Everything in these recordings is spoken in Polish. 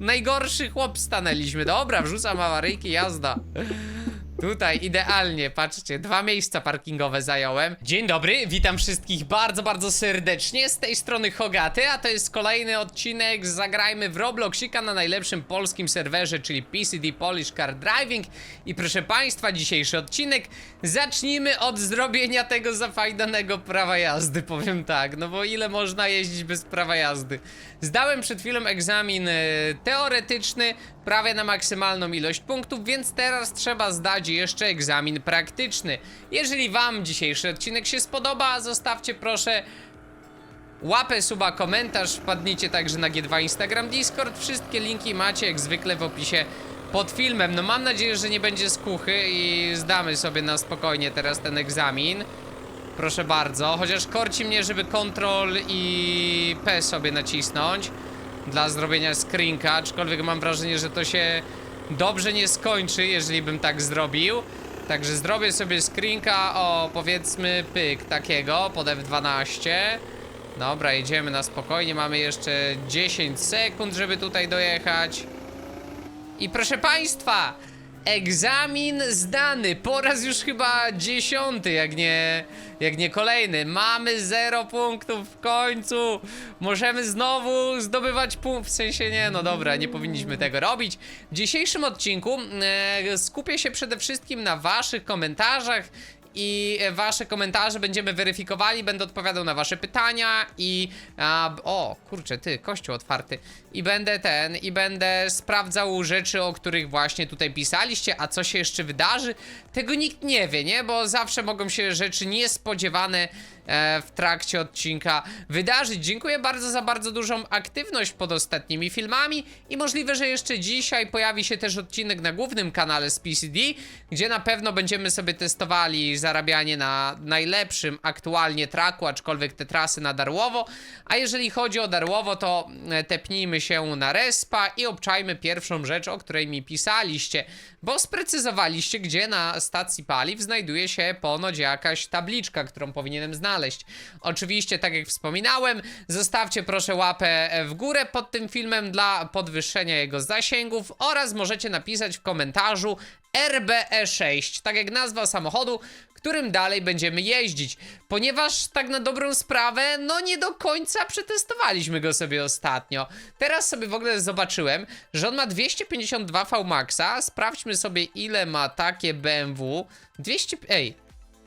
Najgorszy chłop stanęliśmy. Dobra, wrzucam awaryjki, jazda. Tutaj idealnie, patrzcie, dwa miejsca parkingowe zająłem. Dzień dobry, witam wszystkich bardzo, bardzo serdecznie. Z tej strony Hogaty, a to jest kolejny odcinek Zagrajmy w Robloxika na najlepszym polskim serwerze, czyli PCD Polish Car Driving. I proszę Państwa, dzisiejszy odcinek zacznijmy od zrobienia tego zafajdanego prawa jazdy, powiem tak. No bo ile można jeździć bez prawa jazdy? Zdałem przed chwilą egzamin e, teoretyczny, prawie na maksymalną ilość punktów, więc teraz trzeba zdać jeszcze egzamin praktyczny. Jeżeli Wam dzisiejszy odcinek się spodoba, zostawcie proszę łapę, suba, komentarz, wpadnijcie także na G2 Instagram, Discord, wszystkie linki macie jak zwykle w opisie pod filmem. No mam nadzieję, że nie będzie skuchy i zdamy sobie na spokojnie teraz ten egzamin. Proszę bardzo, chociaż korci mnie, żeby Ctrl i P sobie nacisnąć dla zrobienia screenka, aczkolwiek mam wrażenie, że to się dobrze nie skończy, jeżeli bym tak zrobił. Także zrobię sobie screenka o powiedzmy pyk takiego pod F12. Dobra, jedziemy na spokojnie, mamy jeszcze 10 sekund, żeby tutaj dojechać. I proszę Państwa, egzamin zdany po raz już chyba dziesiąty, jak nie, jak nie kolejny. Mamy 0 punktów w końcu. Możemy znowu zdobywać punkt. W sensie nie, no dobra, nie powinniśmy tego robić. W dzisiejszym odcinku e, skupię się przede wszystkim na Waszych komentarzach i e, wasze komentarze będziemy weryfikowali, będę odpowiadał na wasze pytania i a, o, kurczę, ty, kościół otwarty. I będę ten, i będę sprawdzał rzeczy, o których właśnie tutaj pisaliście, a co się jeszcze wydarzy, tego nikt nie wie, nie? Bo zawsze mogą się rzeczy niespodziewane w trakcie odcinka wydarzyć. Dziękuję bardzo za bardzo dużą aktywność pod ostatnimi filmami i możliwe, że jeszcze dzisiaj pojawi się też odcinek na głównym kanale z PCD, gdzie na pewno będziemy sobie testowali zarabianie na najlepszym aktualnie traku, aczkolwiek te trasy na Darłowo. A jeżeli chodzi o Darłowo, to e, tepnijmy się na respa i obczajmy pierwszą rzecz, o której mi pisaliście, bo sprecyzowaliście, gdzie na stacji paliw znajduje się ponoć jakaś tabliczka, którą powinienem znaleźć. Oczywiście, tak jak wspominałem, zostawcie proszę łapę w górę pod tym filmem dla podwyższenia jego zasięgów oraz możecie napisać w komentarzu RBE6, tak jak nazwa samochodu, którym dalej będziemy jeździć. Ponieważ tak na dobrą sprawę, no nie do końca przetestowaliśmy go sobie ostatnio. Teraz sobie w ogóle zobaczyłem, że on ma 252 VMAXa. Sprawdźmy sobie ile ma takie BMW. 200... Ej,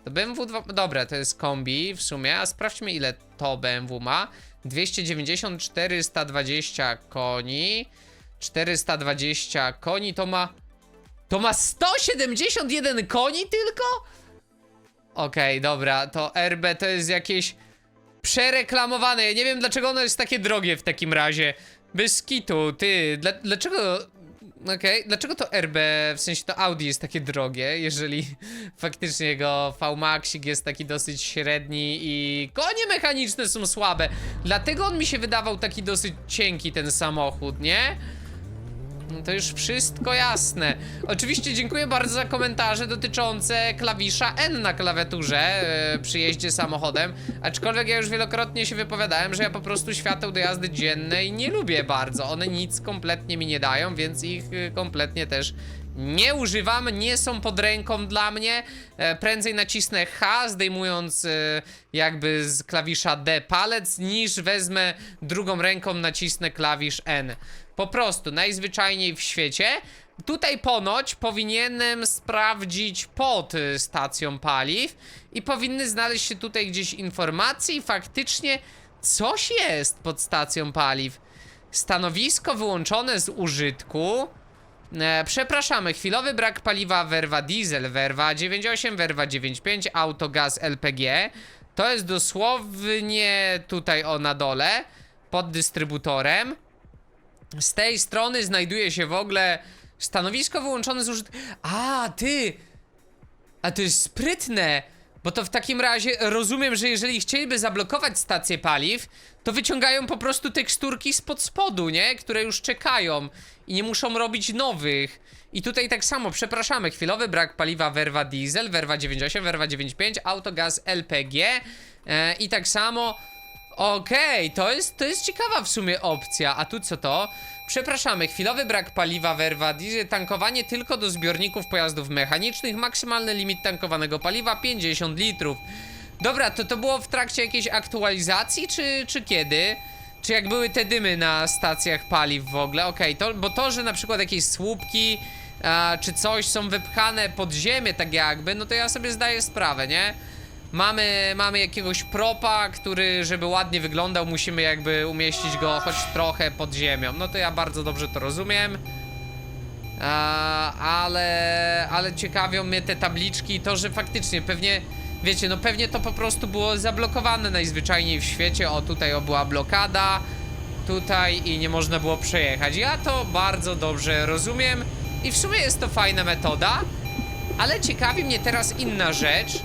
BMW 2... Dobra, to jest kombi w sumie, a sprawdźmy ile to BMW ma. 290, 420 koni. 420 koni to ma... To ma 171 koni tylko? Okej, dobra, to RB to jest jakieś przereklamowane. Ja nie wiem dlaczego ono jest takie drogie w takim razie. Bez kitu, ty, dla, dlaczego... Okej, dlaczego to RB, w sensie to Audi jest takie drogie, jeżeli faktycznie jego VMAXik jest taki dosyć średni i konie mechaniczne są słabe. Dlatego on mi się wydawał taki dosyć cienki ten samochód, nie? No To już wszystko jasne. Oczywiście dziękuję bardzo za komentarze dotyczące klawisza N na klawiaturze e, przy jeździe samochodem. Aczkolwiek ja już wielokrotnie się wypowiadałem, że ja po prostu świateł do jazdy dziennej nie lubię bardzo. One nic kompletnie mi nie dają, więc ich e, kompletnie też nie używam, nie są pod ręką dla mnie. E, prędzej nacisnę H, zdejmując e, jakby z klawisza D palec, niż wezmę drugą ręką, nacisnę klawisz N. Po prostu, najzwyczajniej w świecie. Tutaj ponoć powinienem sprawdzić pod stacją paliw i powinny znaleźć się tutaj gdzieś informacje i faktycznie coś jest pod stacją paliw. Stanowisko wyłączone z użytku. E, przepraszamy, chwilowy brak paliwa Verva Diesel, Verva 98, Verva 95, Autogaz LPG. To jest dosłownie tutaj o na dole, pod dystrybutorem. Z tej strony znajduje się w ogóle stanowisko wyłączone z użytku. A, ty! A to jest sprytne! Bo to w takim razie rozumiem, że jeżeli chcieliby zablokować stację paliw, to wyciągają po prostu teksturki spod spodu, nie? Które już czekają i nie muszą robić nowych. I tutaj tak samo, przepraszamy, chwilowy brak paliwa Verva Diesel, Verva 98, Verva 95, Autogaz LPG e, i tak samo Okej, to, jest, to jest ciekawa w sumie opcja. A tu co to? Przepraszamy, chwilowy brak paliwa w Erwadie, tankowanie tylko do zbiorników pojazdów mechanicznych, maksymalny limit tankowanego paliwa 50 litrów. Dobra, to to było w trakcie jakiejś aktualizacji, czy, czy kiedy? Czy jak były te dymy na stacjach paliw w ogóle? Okej, to, bo to, że na przykład jakieś słupki a, czy coś są wypchane pod ziemię tak jakby, no to ja sobie zdaję sprawę, nie? Mamy, mamy jakiegoś propa, który, żeby ładnie wyglądał, musimy jakby umieścić go choć trochę pod ziemią. No to ja bardzo dobrze to rozumiem. A, ale, ale ciekawią mnie te tabliczki i to, że faktycznie pewnie, wiecie, no pewnie to po prostu było zablokowane najzwyczajniej w świecie. O, tutaj o, była blokada, tutaj i nie można było przejechać. Ja to bardzo dobrze rozumiem i w sumie jest to fajna metoda, ale ciekawi mnie teraz inna rzecz,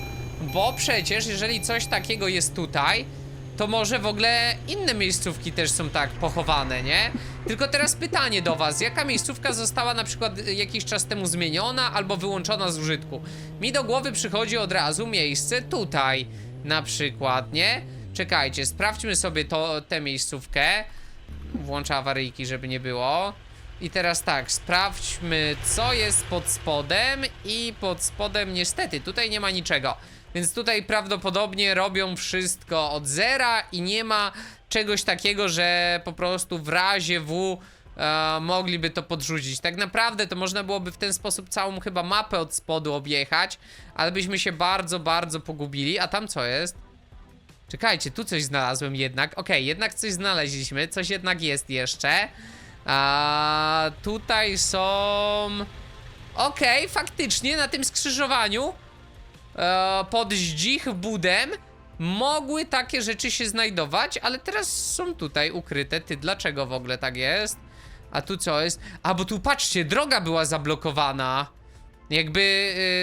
bo przecież jeżeli coś takiego jest tutaj, to może w ogóle inne miejscówki też są tak pochowane, nie? Tylko teraz pytanie do was, jaka miejscówka została na przykład jakiś czas temu zmieniona albo wyłączona z użytku? Mi do głowy przychodzi od razu miejsce tutaj, na przykład, nie? Czekajcie, sprawdźmy sobie to, tę miejscówkę. Włączę awaryjki, żeby nie było. I teraz tak, sprawdźmy, co jest pod spodem i pod spodem niestety, tutaj nie ma niczego. Więc tutaj prawdopodobnie robią wszystko od zera i nie ma czegoś takiego, że po prostu w razie W e, mogliby to podrzucić. Tak naprawdę to można byłoby w ten sposób całą chyba mapę od spodu objechać, ale byśmy się bardzo, bardzo pogubili. A tam co jest? Czekajcie, tu coś znalazłem jednak. Okej, jednak coś znaleźliśmy, coś jednak jest jeszcze. A tutaj są. Okej, faktycznie na tym skrzyżowaniu e, pod Zdzich Budem mogły takie rzeczy się znajdować, ale teraz są tutaj ukryte. Ty, dlaczego w ogóle tak jest? A tu co jest? A, bo tu patrzcie, droga była zablokowana. Jakby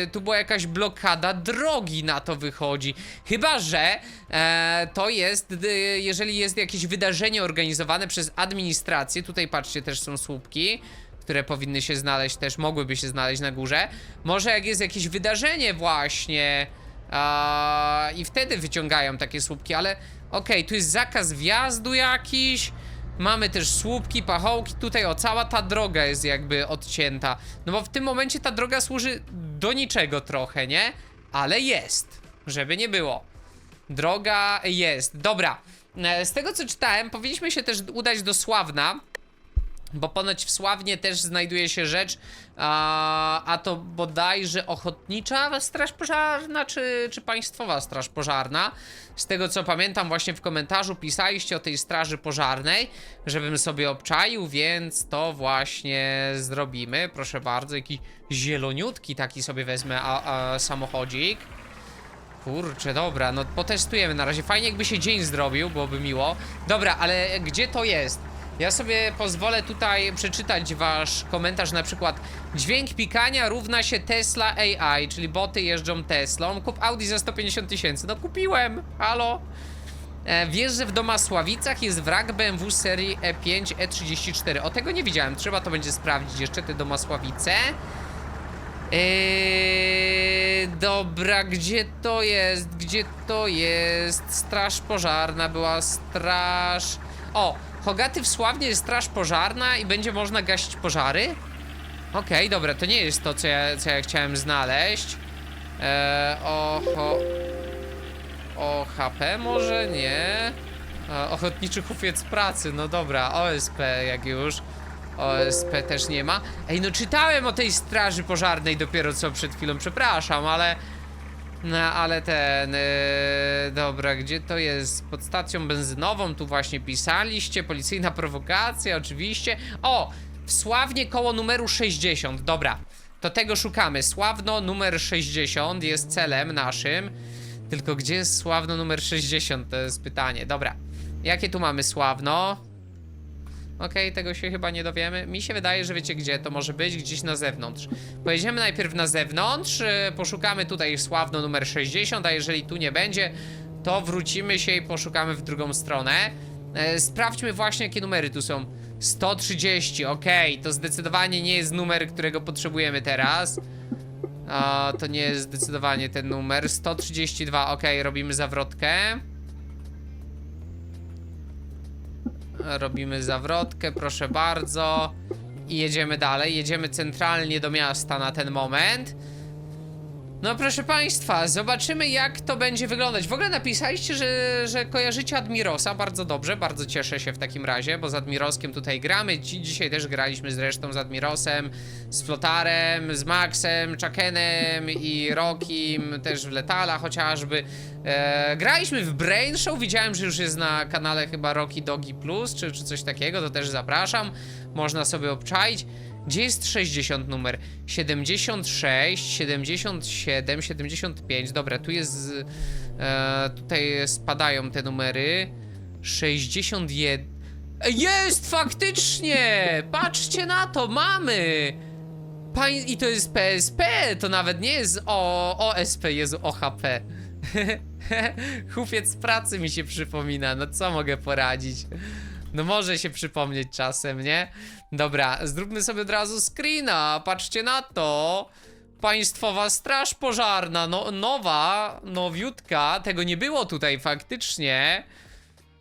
y, tu była jakaś blokada drogi na to wychodzi. Chyba, że e, to jest, y, jeżeli jest jakieś wydarzenie organizowane przez administrację, tutaj patrzcie, też są słupki, które powinny się znaleźć też, mogłyby się znaleźć na górze. Może jak jest jakieś wydarzenie właśnie a, i wtedy wyciągają takie słupki, ale okej, tu jest zakaz wjazdu jakiś. Mamy też słupki, pachołki, tutaj o, cała ta droga jest jakby odcięta. No bo w tym momencie ta droga służy do niczego trochę, nie? Ale jest, żeby nie było. Droga jest. Dobra, e, z tego co czytałem, powinniśmy się też udać do Sławna, bo ponoć w Sławnie też znajduje się rzecz, a, a to bodajże ochotnicza straż pożarna, czy, czy państwowa straż pożarna. Z tego co pamiętam, właśnie w komentarzu pisaliście o tej straży pożarnej, żebym sobie obczaił, więc to właśnie zrobimy. Proszę bardzo, jakiś zieloniutki taki sobie wezmę a, a, samochodzik. Kurczę, dobra, no potestujemy na razie. Fajnie jakby się dzień zrobił, byłoby miło. Dobra, ale gdzie to jest? Ja sobie pozwolę tutaj przeczytać wasz komentarz, na przykład dźwięk pikania równa się Tesla AI, czyli boty jeżdżą Teslą. Kup Audi za 150 tysięcy. No kupiłem, halo. E, wiesz, że w Domasławicach jest wrak BMW serii E E5 E34. O tego nie widziałem, trzeba to będzie sprawdzić jeszcze te Domasławice. Eee, dobra, gdzie to jest? Gdzie to jest? Straż pożarna była, straż... O, Hogaty w Sławnie jest straż pożarna i będzie można gasić pożary? Okej, dobra, to nie jest to, co ja, co ja chciałem znaleźć. Eee, o, ho... O HP może? Nie. E, ochotniczy hufiec pracy, no dobra, OSP jak już. OSP też nie ma. Ej, no czytałem o tej straży pożarnej dopiero co przed chwilą, przepraszam, ale... No, ale ten... Yy, dobra, gdzie to jest? Pod stacją benzynową, tu właśnie pisaliście, policyjna prowokacja, oczywiście. O! W Sławnie koło numeru 60, dobra. To tego szukamy. Sławno numer 60 jest celem naszym. Tylko gdzie jest Sławno numer 60? To jest pytanie. Dobra. Jakie tu mamy Sławno? Okej, tego się chyba nie dowiemy. Mi się wydaje, że wiecie gdzie to może być, gdzieś na zewnątrz. Pojedziemy najpierw na zewnątrz, e, poszukamy tutaj Sławno numer 60, a jeżeli tu nie będzie, to wrócimy się i poszukamy w drugą stronę. E, Sprawdźmy właśnie, jakie numery tu są. 130, okej, to zdecydowanie nie jest numer, którego potrzebujemy teraz. A, to nie jest zdecydowanie ten numer. 132, okej, robimy zawrotkę. Robimy zawrotkę, proszę bardzo. I jedziemy dalej. Jedziemy centralnie do miasta na ten moment. No proszę państwa, zobaczymy jak to będzie wyglądać. W ogóle napisaliście, że, że kojarzycie Admirosa, bardzo dobrze, bardzo cieszę się w takim razie, bo z Admiroskiem tutaj gramy. Dzi dzisiaj też graliśmy zresztą z Admirosem, z Flotarem, z Maxem, Chuckenem i Rokim, też w Letala chociażby. E, graliśmy w Brain Show, widziałem, że już jest na kanale chyba Rocky Dogi Plus, czy, czy coś takiego, to też zapraszam. Można sobie obczaić. Gdzie jest 60 numer? 76, 77, 75. Dobra, tu jest. E, tutaj spadają te numery. 61. E, Jest faktycznie! Patrzcie na to, mamy! Pań... I to jest PSP, to nawet nie jest o OSP, jest OHP. Hufiec pracy mi się przypomina, no co mogę poradzić? No może się przypomnieć czasem, nie? Dobra, zróbmy sobie od razu screena, patrzcie na to. Państwowa Straż Pożarna, no, nowa, nowiutka, tego nie było tutaj faktycznie.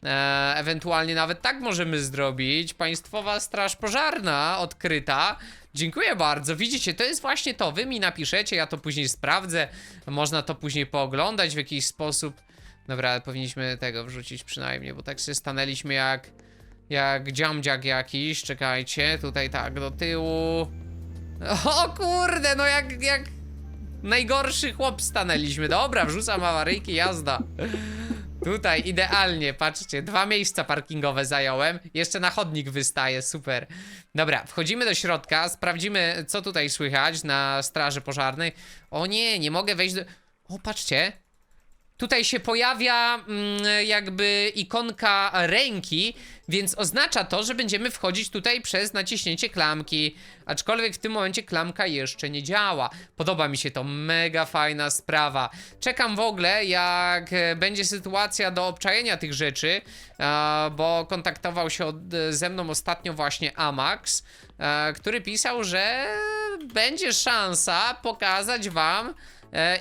E, ewentualnie nawet tak możemy zrobić. Państwowa Straż Pożarna odkryta. Dziękuję bardzo. Widzicie, to jest właśnie to. Wy mi napiszecie, ja to później sprawdzę. Można to później pooglądać w jakiś sposób. Dobra, powinniśmy tego wrzucić przynajmniej, bo tak się stanęliśmy jak jak dziamdziak jakiś. Czekajcie, tutaj tak do tyłu. O kurde, no jak jak najgorszy chłop stanęliśmy. Dobra, wrzucam awaryjki, jazda. Tutaj idealnie, patrzcie, dwa miejsca parkingowe zająłem. Jeszcze na chodnik wystaje, super. Dobra, wchodzimy do środka, sprawdzimy, co tutaj słychać na straży pożarnej. O nie, nie mogę wejść do. O, patrzcie. Tutaj się pojawia mm, jakby ikonka ręki, więc oznacza to, że będziemy wchodzić tutaj przez naciśnięcie klamki. Aczkolwiek w tym momencie klamka jeszcze nie działa. Podoba mi się to, mega fajna sprawa. Czekam w ogóle, jak będzie sytuacja do obczajenia tych rzeczy, bo kontaktował się ze mną ostatnio właśnie Amax, który pisał, że będzie szansa pokazać wam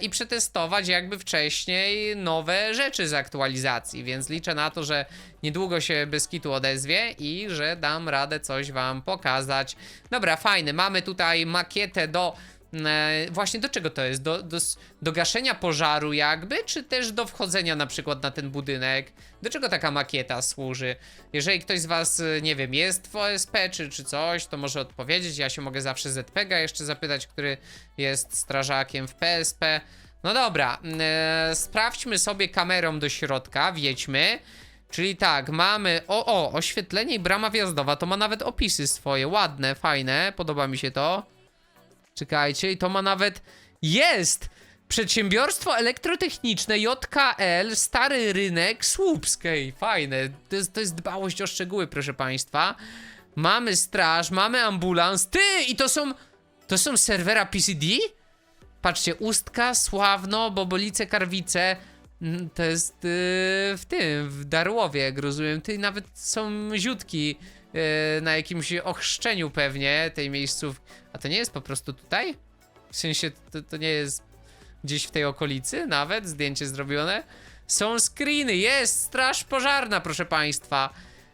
i przetestować jakby wcześniej nowe rzeczy z aktualizacji, więc liczę na to, że niedługo się bez kitu odezwie i że dam radę coś wam pokazać. Dobra, fajny, mamy tutaj makietę do... E, właśnie do czego to jest? Do, do, do gaszenia pożaru jakby, czy też do wchodzenia na przykład na ten budynek? Do czego taka makieta służy? Jeżeli ktoś z was, e, nie wiem, jest w OSP czy, czy coś, to może odpowiedzieć. Ja się mogę zawsze ZPG jeszcze zapytać, który jest strażakiem w PSP. No dobra, e, sprawdźmy sobie kamerą do środka, wjedźmy. Czyli tak, mamy. O, o, oświetlenie i brama wjazdowa. To ma nawet opisy swoje, ładne, fajne, podoba mi się to. Czekajcie, i to ma nawet. Jest! Przedsiębiorstwo Elektrotechniczne JKL, Stary Rynek, Słupskiej. Fajne. To jest, to jest dbałość o szczegóły, proszę państwa. Mamy straż, mamy ambulans. Ty! I to są. To są serwera PCD? Patrzcie, Ustka, Sławno, Bobolice, Karwice. Mm, To jest yy, w tym, w Darłowie, jak rozumiem. Ty nawet są ziutki na jakimś ochrzczeniu pewnie tej miejsców. A to nie jest po prostu tutaj? W sensie, to, to nie jest gdzieś w tej okolicy nawet zdjęcie zrobione? Są screeny, jest straż pożarna, proszę państwa.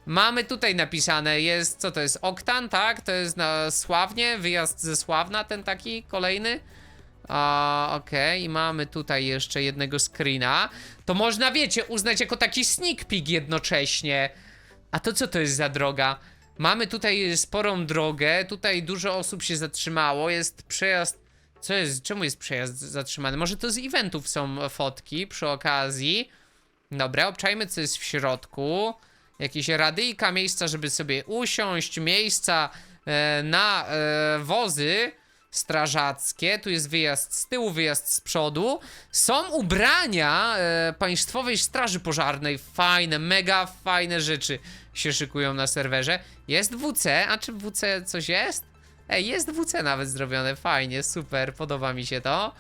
Mamy tutaj napisane, jest, co to jest, Oktan, tak? To jest na Sławnie, wyjazd ze Sławna, ten taki kolejny. Okej, i mamy tutaj jeszcze jednego screena. To można, wiecie, uznać jako taki sneak peek jednocześnie. A to co to jest za droga? Mamy tutaj sporą drogę, tutaj dużo osób się zatrzymało, jest przejazd... Co jest, czemu jest przejazd zatrzymany? Może to z eventów są fotki przy okazji. Dobra, obczajmy co jest w środku. Jakieś radyjka, miejsca, żeby sobie usiąść, miejsca e, na e, wozy strażackie. Tu jest wyjazd z tyłu, wyjazd z przodu. Są ubrania e, Państwowej Straży Pożarnej. Fajne, mega fajne rzeczy się szykują na serwerze. Jest WC, a czy WC coś jest? Ej, jest WC nawet zrobione, fajnie, super, podoba mi się to.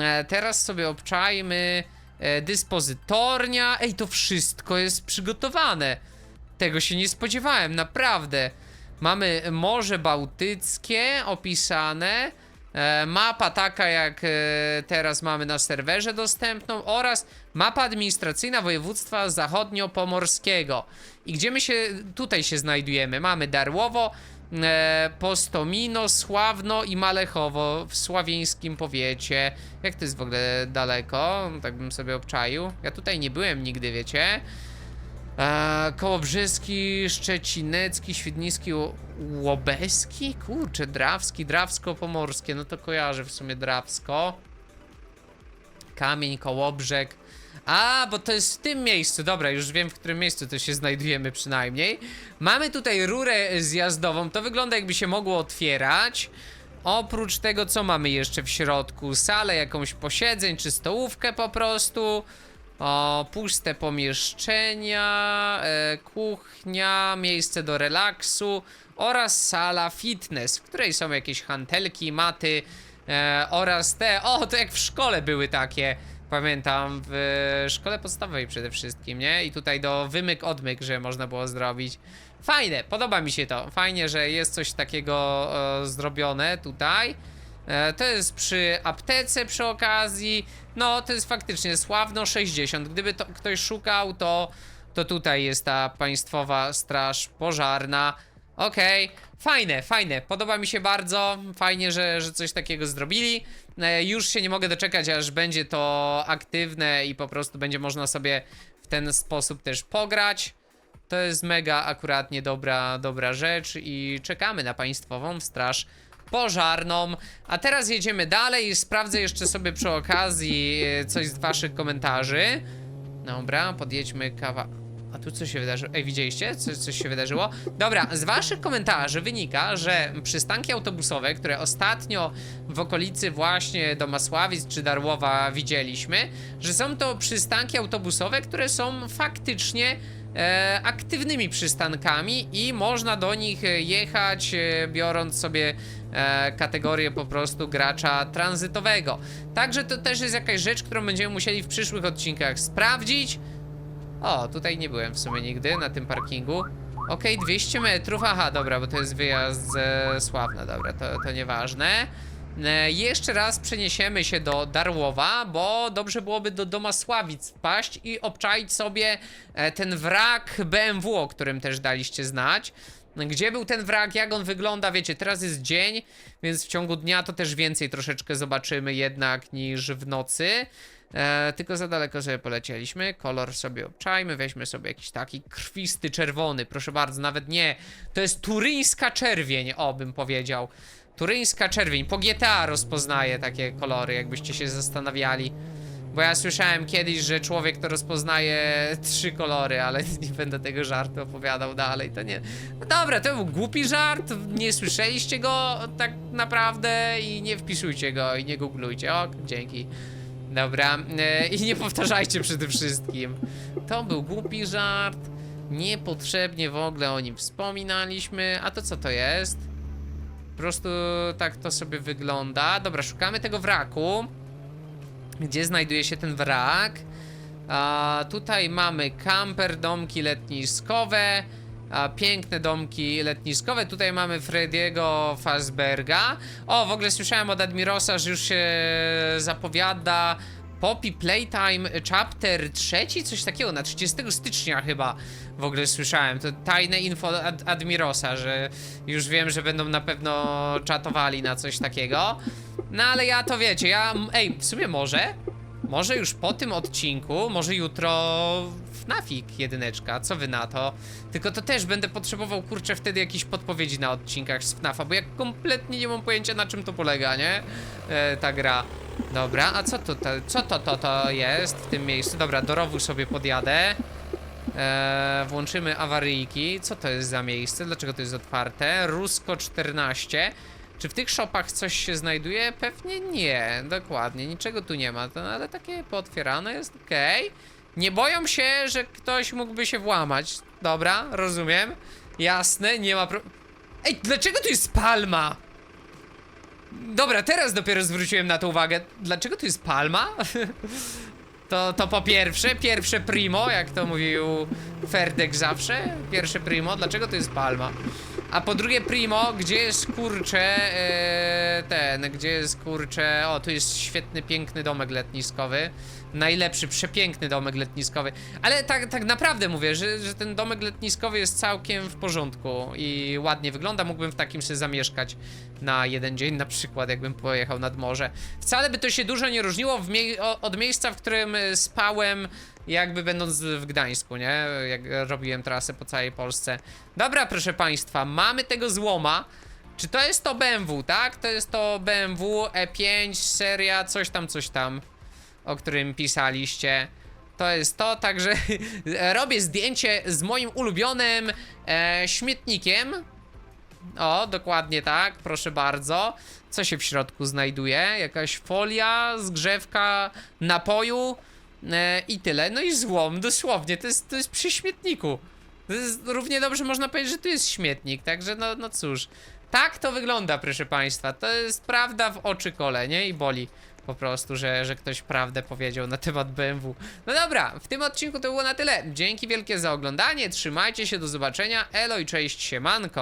E, teraz sobie obczajmy e, dyspozytornia. Ej, to wszystko jest przygotowane. Tego się nie spodziewałem, naprawdę. Mamy Morze Bałtyckie opisane. E, mapa taka jak e, teraz mamy na serwerze dostępną oraz mapa administracyjna województwa zachodnio-pomorskiego. I gdzie my się tutaj się znajdujemy? Mamy Darłowo, e, Postomino, Sławno i Malechowo w sławieńskim powiecie. Jak to jest w ogóle daleko? Tak bym sobie obczaił. Ja tutaj nie byłem nigdy, wiecie? Kołobrzyski, Szczecinecki, Świdnicki, Ło- Łobeski? Kurczę, Drawski, Drawsko-Pomorskie, no to kojarzę w sumie Drawsko. Kamień, Kołobrzeg. A, bo to jest w tym miejscu, dobra, już wiem w którym miejscu to się znajdujemy przynajmniej. Mamy tutaj rurę zjazdową, to wygląda jakby się mogło otwierać. Oprócz tego, co mamy jeszcze w środku? Salę jakąś posiedzeń, czy stołówkę po prostu. O, puste pomieszczenia, e, kuchnia, miejsce do relaksu oraz sala fitness, w której są jakieś hantelki, maty e, oraz te, o, to jak w szkole były takie, pamiętam, w szkole podstawowej przede wszystkim, nie? I tutaj do wymyk-odmyk, że można było zrobić. Fajne, podoba mi się to, fajnie, że jest coś takiego e, zrobione tutaj. E, To jest przy aptece przy okazji. No, to jest faktycznie Sławno 60. Gdyby to ktoś szukał, to, to tutaj jest ta Państwowa Straż Pożarna. Okej, fajne, fajne. Podoba mi się bardzo. Fajnie, że, że coś takiego zrobili. E, Już się nie mogę doczekać, aż będzie to aktywne i po prostu będzie można sobie w ten sposób też pograć. To jest mega akuratnie dobra, dobra rzecz i czekamy na Państwową Straż Pożarną. A teraz jedziemy dalej i sprawdzę jeszcze sobie przy okazji e, coś z Waszych komentarzy. Dobra, podjedźmy kawa. A tu co się wydarzyło? Ej, widzieliście? Co, coś się wydarzyło? Dobra, z waszych komentarzy wynika, że przystanki autobusowe, które ostatnio w okolicy właśnie Domasławic czy Darłowa widzieliśmy, że są to przystanki autobusowe, które są faktycznie e, aktywnymi przystankami i można do nich e, jechać, e, biorąc sobie e, kategorię po prostu gracza tranzytowego. Także to też jest jakaś rzecz, którą będziemy musieli w przyszłych odcinkach sprawdzić. O, tutaj nie byłem w sumie nigdy na tym parkingu. Okej, 200 metrów. Aha, dobra, bo to jest wyjazd ze Sławna, dobra, to, to nieważne. E, jeszcze raz przeniesiemy się do Darłowa, bo dobrze byłoby do Domasławic wpaść i obczaić sobie e, ten wrak BMW, o którym też daliście znać. Gdzie był ten wrak, jak on wygląda, wiecie, teraz jest dzień, więc w ciągu dnia to też więcej troszeczkę zobaczymy jednak niż w nocy. E, tylko za daleko sobie polecieliśmy. Kolor sobie obczajmy, weźmy sobie jakiś taki krwisty czerwony, proszę bardzo, nawet nie. To jest turyńska czerwień, o bym powiedział. Turyńska czerwień. Po GTA rozpoznaje takie kolory, jakbyście się zastanawiali. Bo ja słyszałem kiedyś, że człowiek to rozpoznaje trzy kolory, ale nie będę tego żartu opowiadał dalej. To nie. No dobra, to był głupi żart. Nie słyszeliście go tak naprawdę i nie wpisujcie go i nie googlujcie. O, dzięki. Dobra, e, i nie powtarzajcie przede wszystkim. To był głupi żart. Niepotrzebnie w ogóle o nim wspominaliśmy. A to co to jest? Po prostu tak to sobie wygląda. Dobra, szukamy tego wraku. Gdzie znajduje się ten wrak? A, tutaj mamy kamper, domki letniskowe. A, piękne domki letniskowe. Tutaj mamy Frediego Fazberga. O, w ogóle słyszałem od Admirosa, że już się zapowiada Poppy Playtime Chapter 3, coś takiego, na 30 stycznia chyba w ogóle słyszałem. To tajne info Ad Admirosa, że już wiem, że będą na pewno czatowali na coś takiego. No ale ja to wiecie, ja. Ej, w sumie może? Może już po tym odcinku, może jutro FNAFik jedyneczka, co wy na to? Tylko to też będę potrzebował, kurczę, wtedy jakichś podpowiedzi na odcinkach z FNAFa, bo ja kompletnie nie mam pojęcia na czym to polega, nie? E, ta gra. Dobra, a co to, to, co to, to, to jest w tym miejscu? Dobra, do rowu sobie podjadę. E, włączymy awaryjki. Co to jest za miejsce? Dlaczego to jest otwarte? Rusko 14. Czy w tych shopach coś się znajduje? Pewnie nie, dokładnie, niczego tu nie ma, to, ale takie pootwierane jest, okej. Nie boją się, że ktoś mógłby się włamać. Dobra, rozumiem. Jasne, nie ma pro... Ej, dlaczego tu jest palma? Dobra, teraz dopiero zwróciłem na to uwagę. Dlaczego tu jest palma? To, to po pierwsze, pierwsze primo, jak to mówił Ferdek zawsze. Pierwsze primo, dlaczego to jest palma? A po drugie, Primo, gdzie jest kurcze e, ten, gdzie jest kurcze, o tu jest świetny, piękny domek letniskowy. Najlepszy, przepiękny domek letniskowy. Ale tak, tak naprawdę mówię, że, że ten domek letniskowy jest całkiem w porządku i ładnie wygląda. Mógłbym w takim sobie zamieszkać na jeden dzień, na przykład, jakbym pojechał nad morze. Wcale by to się dużo nie różniło mie od miejsca, w którym e, spałem, jakby będąc w Gdańsku, nie? Jak robiłem trasę po całej Polsce. Dobra, proszę państwa, mamy tego złoma. Czy to jest to BMW, tak? To jest to BMW E5 seria coś tam, coś tam, o którym pisaliście. To jest to, także robię zdjęcie z moim ulubionym e, śmietnikiem. O, dokładnie tak, proszę bardzo. Co się w środku znajduje? Jakaś folia, zgrzewka napoju e, i tyle. No i złom, dosłownie, to jest, to jest przy śmietniku. To jest równie dobrze można powiedzieć, że tu jest śmietnik, także no, no cóż. Tak to wygląda, proszę państwa. To jest prawda w oczy kole, nie? I boli po prostu, że, że ktoś prawdę powiedział na temat BMW. No dobra, w tym odcinku to było na tyle. Dzięki wielkie za oglądanie, trzymajcie się, do zobaczenia. Elo i cześć, siemanko.